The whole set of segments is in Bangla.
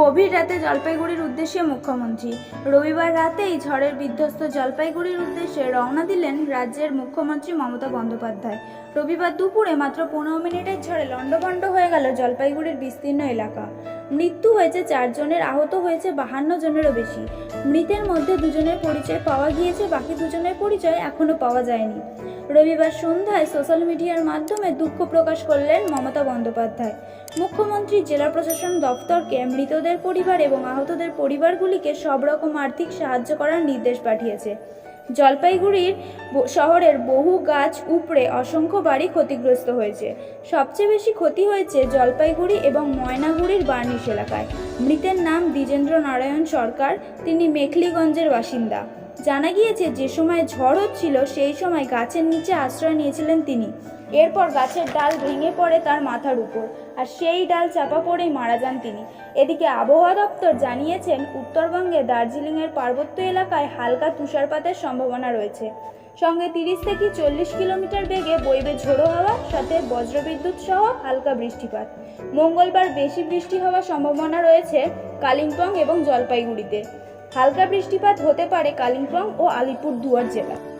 গভীর রাতে জলপাইগুড়ির উদ্দেশ্যে মুখ্যমন্ত্রী। রবিবার রাতেই ঝড়ের বিধ্বস্ত জলপাইগুড়ির উদ্দেশ্যে রওনা দিলেন রাজ্যের মুখ্যমন্ত্রী মমতা বন্দ্যোপাধ্যায়। রবিবার দুপুরে মাত্র পনেরো মিনিটের ঝড়ে লণ্ডভণ্ড হয়ে গেল জলপাইগুড়ির বিস্তীর্ণ এলাকা। মৃত্যু হয়েছে চারজনের, আহত হয়েছে বাহান্ন জনেরও বেশি। মৃতের মধ্যে দুজনের পরিচয় পাওয়া গিয়েছে, বাকি দুজনের পরিচয় এখনও পাওয়া যায়নি। রবিবার সন্ধ্যায় সোশ্যাল মিডিয়ার মাধ্যমে দুঃখ প্রকাশ করলেন মমতা বন্দ্যোপাধ্যায়। মুখ্যমন্ত্রী, জেলা প্রশাসন দপ্তরকে মৃতদের পরিবার এবং আহতদের পরিবারগুলিকে সব রকম আর্থিক সাহায্য করার নির্দেশ পাঠিয়েছে। জলপাইগুড়ির শহরের বহু গাছ উপড়ে অসংখ্য বাড়ি ক্ষতিগ্রস্ত হয়েছে। সবচেয়ে বেশি ক্ষতি হয়েছে জলপাইগুড়ি এবং ময়নাগুড়ির বার্নিশ এলাকায়। মৃতের নাম দ্বিজেন্দ্র নারায়ণ সরকার, তিনি মেখলিগঞ্জের বাসিন্দা। জানা গিয়েছে, যে সময় ঝড় হচ্ছিল, সেই সময় গাছের নিচে আশ্রয় নিয়েছিলেন তিনি। এরপর গাছের ডাল ভেঙে পড়ে তার মাথার উপর, আর সেই ডাল চাপা পড়েই মারা যান তিনি। এদিকে আবহাওয়া দপ্তর জানিয়েছেন, উত্তরবঙ্গে দার্জিলিংয়ের পার্বত্য এলাকায় হালকা তুষারপাতের সম্ভাবনা রয়েছে। সঙ্গে তিরিশ থেকে চল্লিশ কিলোমিটার বেগে বইবে ঝোড়ো হাওয়া, সাথে বজ্রবিদ্যুৎ সহ হালকা বৃষ্টিপাত। মঙ্গলবার বেশি বৃষ্টি হওয়ার সম্ভাবনা রয়েছে কালিম্পং এবং জলপাইগুড়িতে। হালকা বৃষ্টিপাত হতে পারে কালিম্পং ও আলিপুর দুয়ার জেলায়।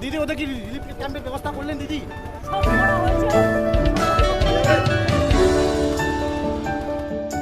দিদি ওদের কি রিলিফ ক্যাম্পের ব্যবস্থা করলেন দিদি।